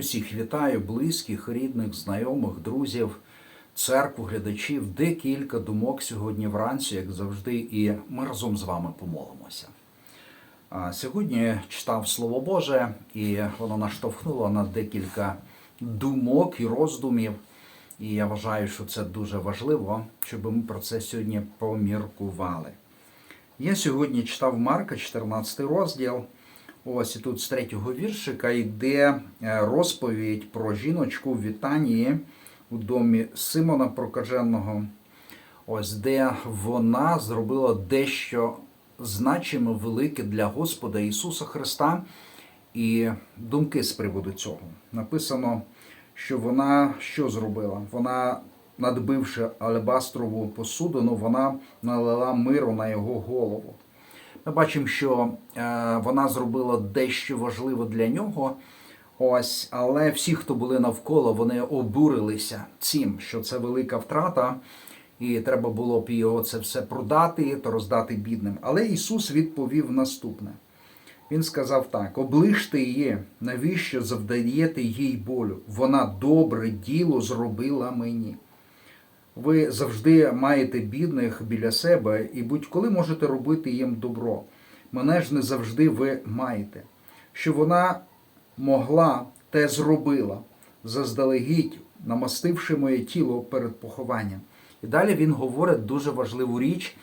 Усіх вітаю, близьких, рідних, знайомих, друзів, церкву, глядачів. Декілька думок сьогодні вранці, як завжди, і ми разом з вами помолимося. Сьогодні читав Слово Боже, і воно наштовхнуло на декілька думок і роздумів. І я вважаю, що це дуже важливо, щоб ми про це сьогодні поміркували. Я сьогодні читав Марка, 14 розділ. Ось і тут з третього віршика йде е, розповідь про жіночку в Вітанії у домі Симона Прокаженого, ось де вона зробила дещо значиме велике для Господа Ісуса Христа. І думки з приводу цього. Написано, що вона що зробила? Вона, надбивши алебастрову посудину, вона налила миру на його голову. Ми бачимо, що е, вона зробила дещо важливе для нього. Ось, але всі, хто були навколо, вони обурилися цим, що це велика втрата, і треба було б його це все продати та роздати бідним. Але Ісус відповів наступне. Він сказав так: оближте її, навіщо завдаєте їй болю? Вона добре діло зробила мені. Ви завжди маєте бідних біля себе і будь-коли можете робити їм добро. Мене ж не завжди ви маєте. Що вона могла, те зробила, заздалегідь, намастивши моє тіло перед похованням. І далі він говорить дуже важливу річ,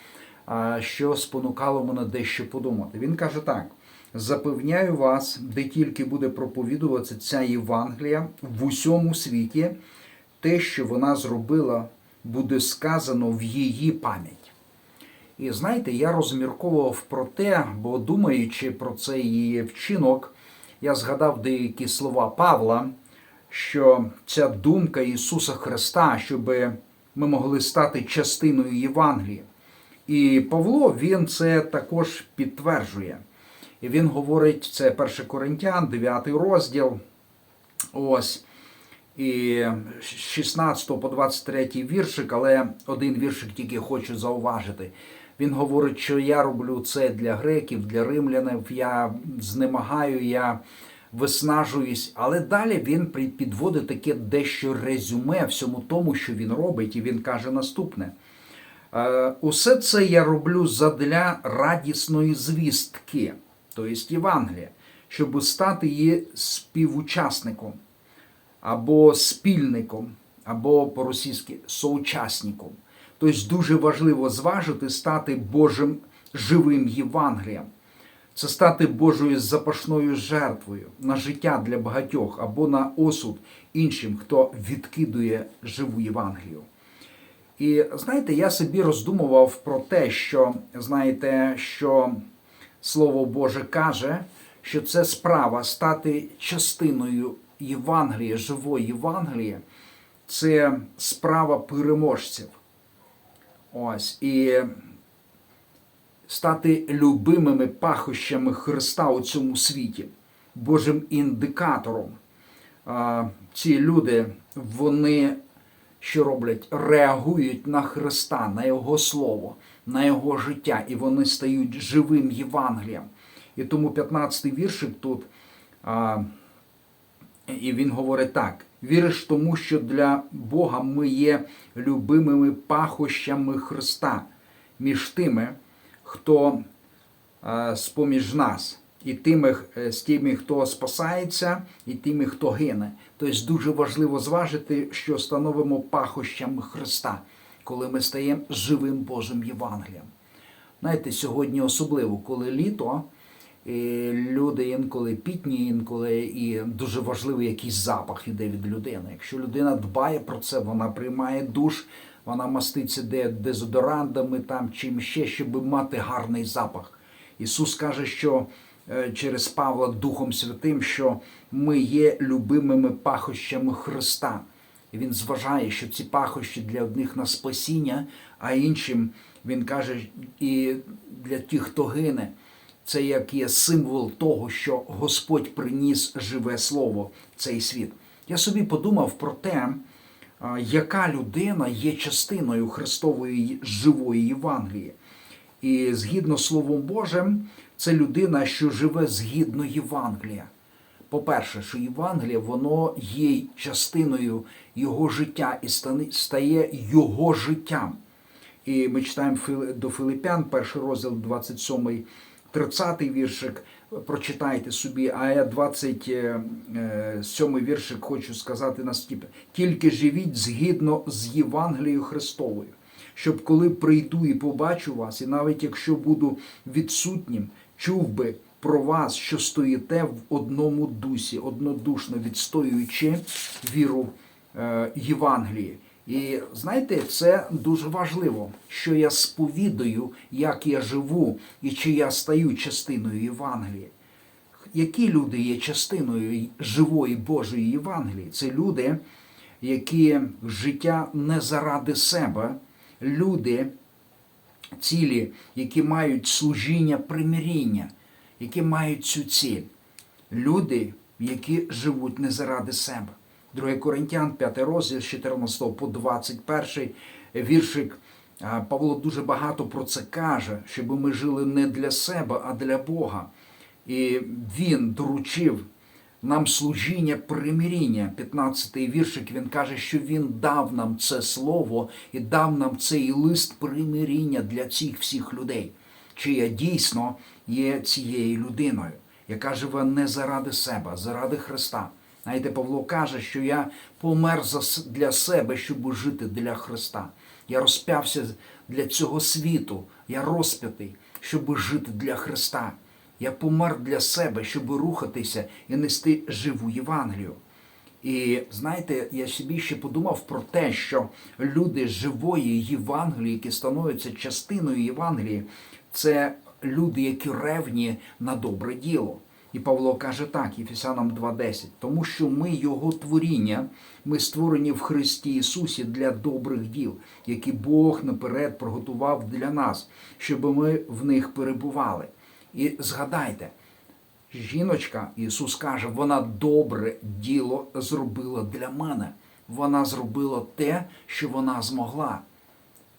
що спонукало мене дещо подумати. Він каже так: запевняю вас, де тільки буде проповідуватися ця Євангелія в усьому світі, те, що вона зробила буде сказано в її пам'ять. І знаєте, я розмірковував про те, бо думаючи про цей її вчинок, я згадав деякі слова Павла, що ця думка Ісуса Христа, щоб ми могли стати частиною Євангелії. І Павло він це також підтверджує. І він говорить, це 1 Коринтян, 9 розділ. Ось і з 16 по 23 віршик, але один віршик тільки хочу зауважити. Він говорить, що я роблю це для греків, для римлянів, я знемагаю, я виснажуюсь. Але далі він підводить таке дещо резюме всьому тому, що він робить, і він каже наступне. «Е, Усе це я роблю задля радісної звістки, тобто Євангелія, щоб стати її співучасником або спільником, або по-російськи соучасником. Тобто дуже важливо зважити стати Божим живим Євангелієм. Це стати Божою запашною жертвою на життя для багатьох або на осуд іншим, хто відкидує живу Євангелію. І знаєте, я собі роздумував про те, що знаєте, що Слово Боже каже, що це справа стати частиною Євангелія, живої Євангелії це справа переможців. Ось. І стати любимими пахощами Христа у цьому світі, Божим індикатором. Ці люди, вони що роблять? Реагують на Христа, на Його Слово, на Його життя, і вони стають живим Євангелієм. І тому 15-й віршик тут. І він говорить так: віриш тому, що для Бога ми є любимими пахощами Христа між тими, хто з-поміж нас, і тими, е, з тими, хто спасається, і тими, хто гине. Тобто дуже важливо зважити, що становимо пахощами Христа, коли ми стаємо живим Божим Євангелієм. Знаєте, сьогодні особливо, коли літо. І люди інколи пітні, інколи і дуже важливий якийсь запах іде від людини. Якщо людина дбає про це, вона приймає душ, вона маститься де дезодорантами, там чим ще, щоб мати гарний запах. Ісус каже, що е, через Павла Духом Святим, що ми є любимими пахощами Христа. І Він зважає, що ці пахощі для одних на спасіння, а іншим він каже, і для тих, хто гине це як є символ того, що Господь приніс живе слово в цей світ. Я собі подумав про те, яка людина є частиною Христової живої Євангелії. І згідно Словом Божим, це людина, що живе згідно Євангелія. по-перше, що Євангеліє, воно є частиною його життя і стає його життям. І ми читаємо до Филипян, перший розділ, 27, 30 віршик. Прочитайте собі, а я 27 віршик хочу сказати наступне. Тільки живіть згідно з Євангелією Христовою, щоб коли прийду і побачу вас, і навіть якщо буду відсутнім, чув би про вас, що стоїте в одному дусі, однодушно відстоюючи віру е, Євангелії. І знаєте, це дуже важливо, що я сповідаю, як я живу і чи я стаю частиною Євангелії. Які люди є частиною живої Божої Євангелії? Це люди, які життя не заради себе, люди цілі, які мають служіння примиріння, які мають цю ціль. Люди, які живуть не заради себе. 2 Коринтян, 5 розділ з 14 по 21 віршик. Павло дуже багато про це каже, щоб ми жили не для себе, а для Бога. І він доручив нам служіння примиріння. 15-й віршик він каже, що він дав нам це слово і дав нам цей лист примиріння для цих всіх людей, чи я дійсно є цією людиною, яка живе не заради себе, а заради Христа. Знаєте, Павло каже, що я помер для себе, щоб жити для Христа. Я розп'явся для цього світу, я розп'ятий, щоб жити для Христа. Я помер для себе, щоб рухатися і нести живу Євангелію. І знаєте, я собі ще подумав про те, що люди живої Євангелії, які становляться частиною Євангелії, це люди, які ревні на добре діло. І Павло каже так, Єфесянам 2.10, тому що ми Його творіння, ми створені в Христі Ісусі для добрих діл, які Бог наперед приготував для нас, щоб ми в них перебували. І згадайте, жіночка, Ісус каже, вона добре діло зробила для мене. Вона зробила те, що вона змогла.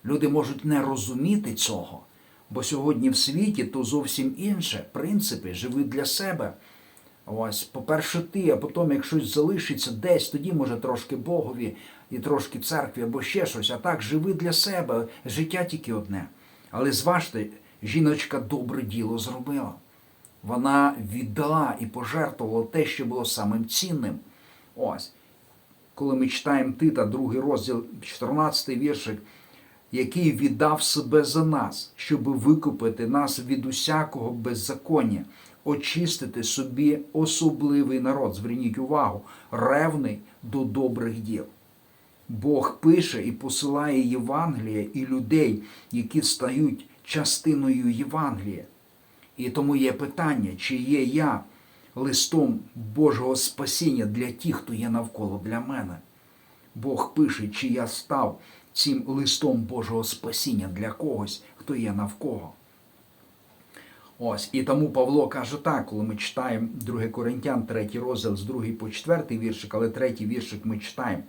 Люди можуть не розуміти цього, бо сьогодні в світі то зовсім інше. Принципи живи для себе. Ось, по-перше, ти, а потім, як щось залишиться десь, тоді може трошки Богові і трошки церкві або ще щось. А так живи для себе, життя тільки одне. Але зважте, жіночка добре діло зробила. Вона віддала і пожертвувала те, що було самим цінним. Ось коли ми читаємо Тита, другий розділ, 14 віршик, який віддав себе за нас, щоб викупити нас від усякого беззаконня, очистити собі особливий народ. Зверніть увагу, ревний до добрих діл. Бог пише і посилає Євангелія і людей, які стають частиною Євангелія. І тому є питання, чи є я листом Божого спасіння для тих, хто є навколо для мене. Бог пише, чи я став цим листом Божого спасіння для когось, хто є навколо. Ось, і тому Павло каже так, коли ми читаємо 2 Коринтян, 3 розділ з 2 по 4 віршик, але третій віршик ми читаємо.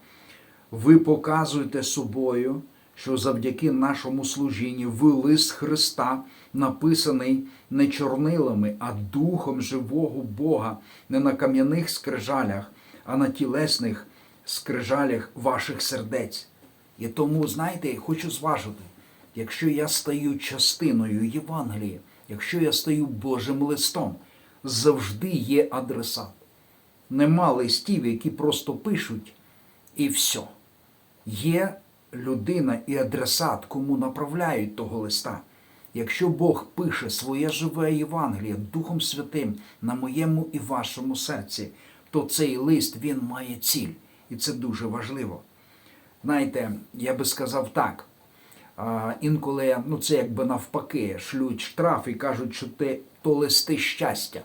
Ви показуєте собою, що завдяки нашому служінні ви лист Христа, написаний не чорнилами, а духом живого Бога, не на кам'яних скрижалях, а на тілесних скрижалях ваших сердець. І тому, знаєте, я хочу зважити, якщо я стаю частиною Євангелії, якщо я стаю Божим листом, завжди є адресат. Нема листів, які просто пишуть, і все. Є людина і адресат, кому направляють того листа. Якщо Бог пише своє живе Євангеліє Духом Святим на моєму і вашому серці, то цей лист він має ціль. І це дуже важливо. Знаєте, я би сказав так. Інколи ну це якби навпаки, шлють штраф і кажуть, що ти то листи щастя.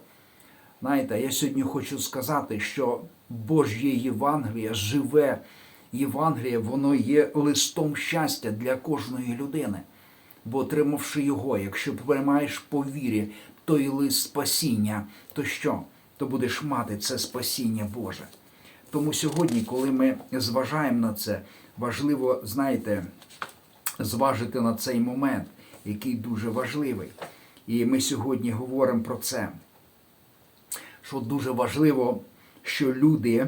Знаєте, я сьогодні хочу сказати, що Божє Євангеліє, живе Євангеліє, воно є листом щастя для кожної людини. Бо отримавши його, якщо приймаєш по вірі той лист спасіння, то що? То будеш мати це спасіння Боже. Тому сьогодні, коли ми зважаємо на це, важливо, знаєте, зважити на цей момент, який дуже важливий. І ми сьогодні говоримо про це. що дуже важливо, що люди,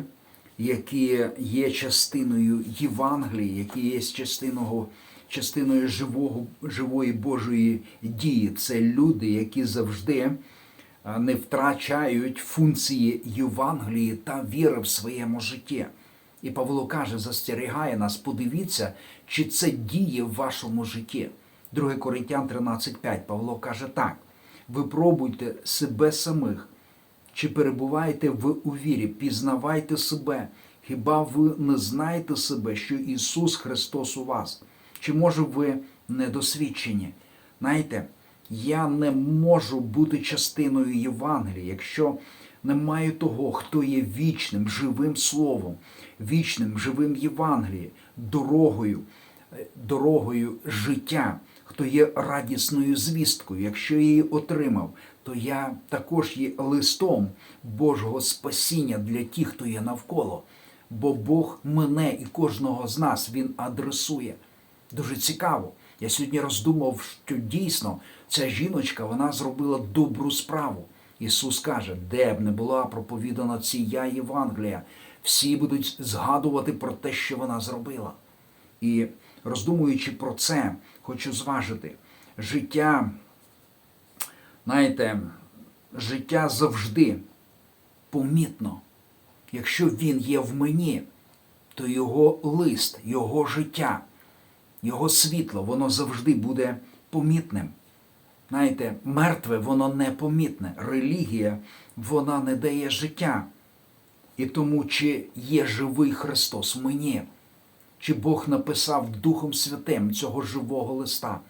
які є частиною Євангелії, які є частиною, частиною живого, живої Божої дії, це люди, які завжди не втрачають функції Євангелії та віри в своєму житті. І Павло каже, застерігає нас, подивіться, чи це діє в вашому житті. 2 Коринтян 13.5 Павло каже так: випробуйте себе самих, чи перебуваєте ви у вірі, пізнавайте себе. Хіба ви не знаєте себе, що Ісус Христос у вас? Чи може ви недосвідчені? Знаєте, я не можу бути частиною Євангелія, якщо не маю того, хто є вічним, живим словом, вічним, живим Євангелієм, дорогою, е, дорогою життя, хто є радісною звісткою. Якщо її отримав, то я також є листом Божого спасіння для тих, хто є навколо. Бо Бог мене і кожного з нас Він адресує. Дуже цікаво. Я сьогодні роздумав, що дійсно ця жіночка вона зробила добру справу. Ісус каже, де б не була проповідана ція Євангелія, всі будуть згадувати про те, що вона зробила. І роздумуючи про це, хочу зважити, життя, знаєте, життя завжди помітно. Якщо він є в мені, то його лист, його життя, його світло, воно завжди буде помітним. Знаєте, мертве, воно непомітне. Релігія, вона не дає життя. І тому, чи є живий Христос мені, чи Бог написав Духом Святим цього живого листа,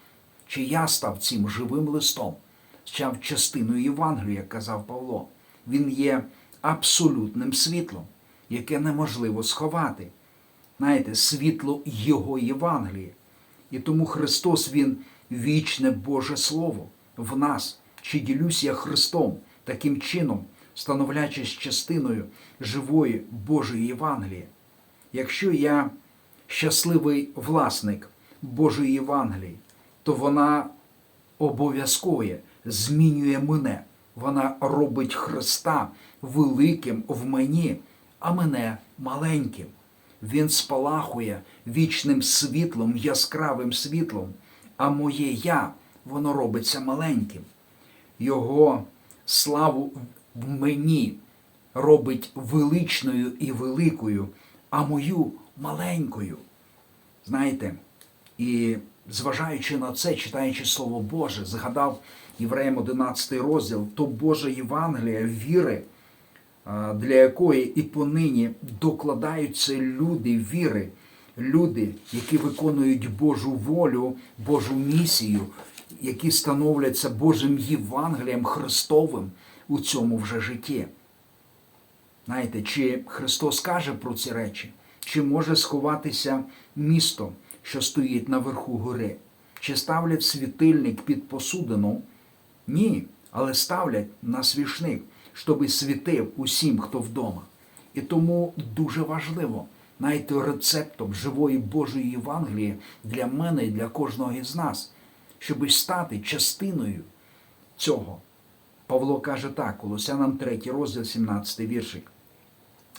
чи я став цим живим листом, став частиною Євангелія, казав Павло. Він є абсолютним світлом, яке неможливо сховати. Знаєте, світло Його Євангелія. І тому Христос, Він вічне Боже Слово в нас. Чи ділюсь я Христом таким чином, становлячись частиною живої Божої Євангелії? Якщо я щасливий власник Божої Євангелії, то вона обов'язково змінює мене. Вона робить Христа великим в мені, а мене маленьким. Він спалахує вічним світлом, яскравим світлом, а моє я, воно робиться маленьким. Його славу в мені робить величною і великою, а мою маленькою. Знаєте, і зважаючи на це, читаючи Слово Боже, згадав Євреям 11 розділ, то Божа Євангелія віри, для якої і понині докладаються люди віри, люди, які виконують Божу волю, Божу місію, які становляться Божим Євангелієм Христовим у цьому вже житті. Знаєте, чи Христос каже про ці речі, чи може сховатися місто, що стоїть на верху гори? Чи ставлять світильник під посудину? Ні, але ставлять на свічник, щоби світив усім, хто вдома. І тому дуже важливо знайти рецептом живої Божої Євангелії для мене і для кожного із нас, щоб стати частиною цього. Павло каже так, Колосянам 3 розділ 17 віршик.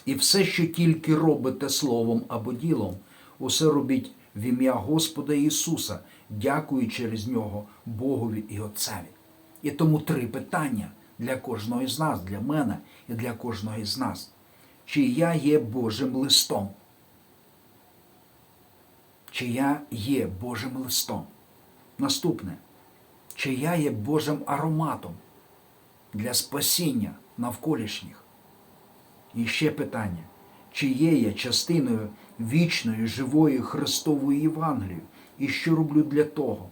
І все, що тільки робите словом або ділом, усе робіть в ім'я Господа Ісуса, дякуючи через нього Богові і Отцеві. І тому три питання для кожного із нас, для мене і для кожного із нас. Чи я є Божим листом? Чи я є Божим листом? Наступне, чи я є Божим ароматом для спасіння навколишніх? І ще питання, чи є я частиною вічної, живої Христової Євангелії? І що роблю для того?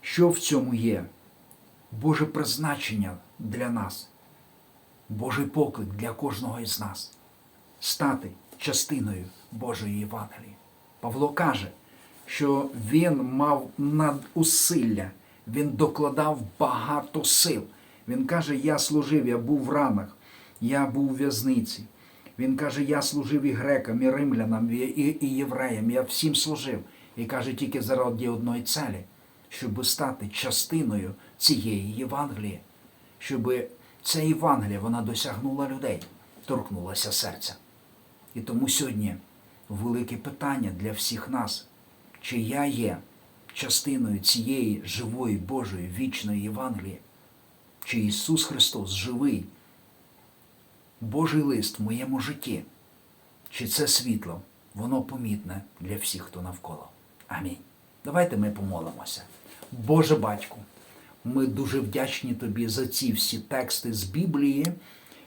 Що в цьому є? Боже призначення для нас, Божий поклик для кожного із нас стати частиною Божої Євангелії. Павло каже, що він мав надусилля, він докладав багато сил. Він каже, я служив, я був в ранах, я був у в'язниці. Він каже, я служив і грекам, і римлянам, і, і, і євреям, я всім служив. І каже, тільки заради одної цілі, щоб стати частиною цієї Євангелії, щоб Ця Євангелія, вона досягнула людей, торкнулася серця. І тому сьогодні велике питання для всіх нас, чи я є частиною цієї живої Божої вічної Євангелії, чи Ісус Христос живий, Божий лист в моєму житті, чи це світло, воно помітне для всіх, хто навколо. Амінь. Давайте ми помолимося. Боже Батьку, ми дуже вдячні Тобі за ці всі тексти з Біблії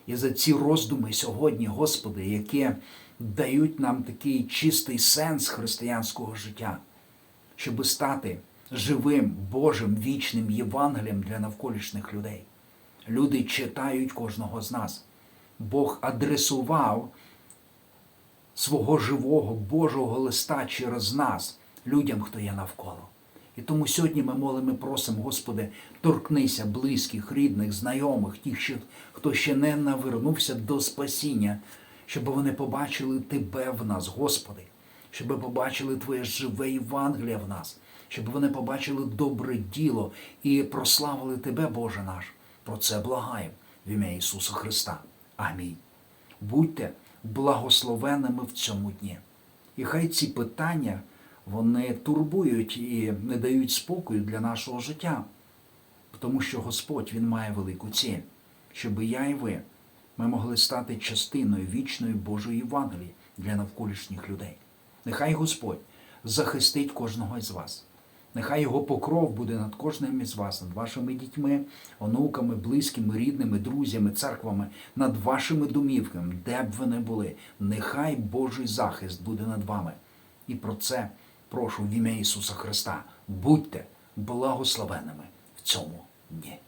і за ці роздуми сьогодні, Господи, які дають нам такий чистий сенс християнського життя, щоб стати живим Божим вічним Євангелієм для навколишніх людей. Люди читають кожного з нас. Бог адресував свого живого Божого листа через нас, людям, хто є навколо. І тому сьогодні ми молимо просимо, Господи, торкнися близьких, рідних, знайомих, тих, хто ще не навернувся до спасіння, щоб вони побачили Тебе в нас, Господи, щоб побачили Твоє живе Євангеліє в нас, щоб вони побачили добре діло і прославили Тебе, Боже наш. Про це благаємо в ім'я Ісуса Христа. Амінь. Будьте благословенними в цьому дні. І хай ці питання вони турбують і не дають спокою для нашого життя, тому що Господь Він має велику ціль, щоб я і ви ми могли стати частиною вічної Божої Євангелії для навколишніх людей. Нехай Господь захистить кожного із вас. Нехай його покров буде над кожним із вас, над вашими дітьми, онуками, близькими, рідними, друзями, церквами, над вашими домівками, де б ви не були. Нехай Божий захист буде над вами. І про це прошу в ім'я Ісуса Христа. Будьте благословенними в цьому дні.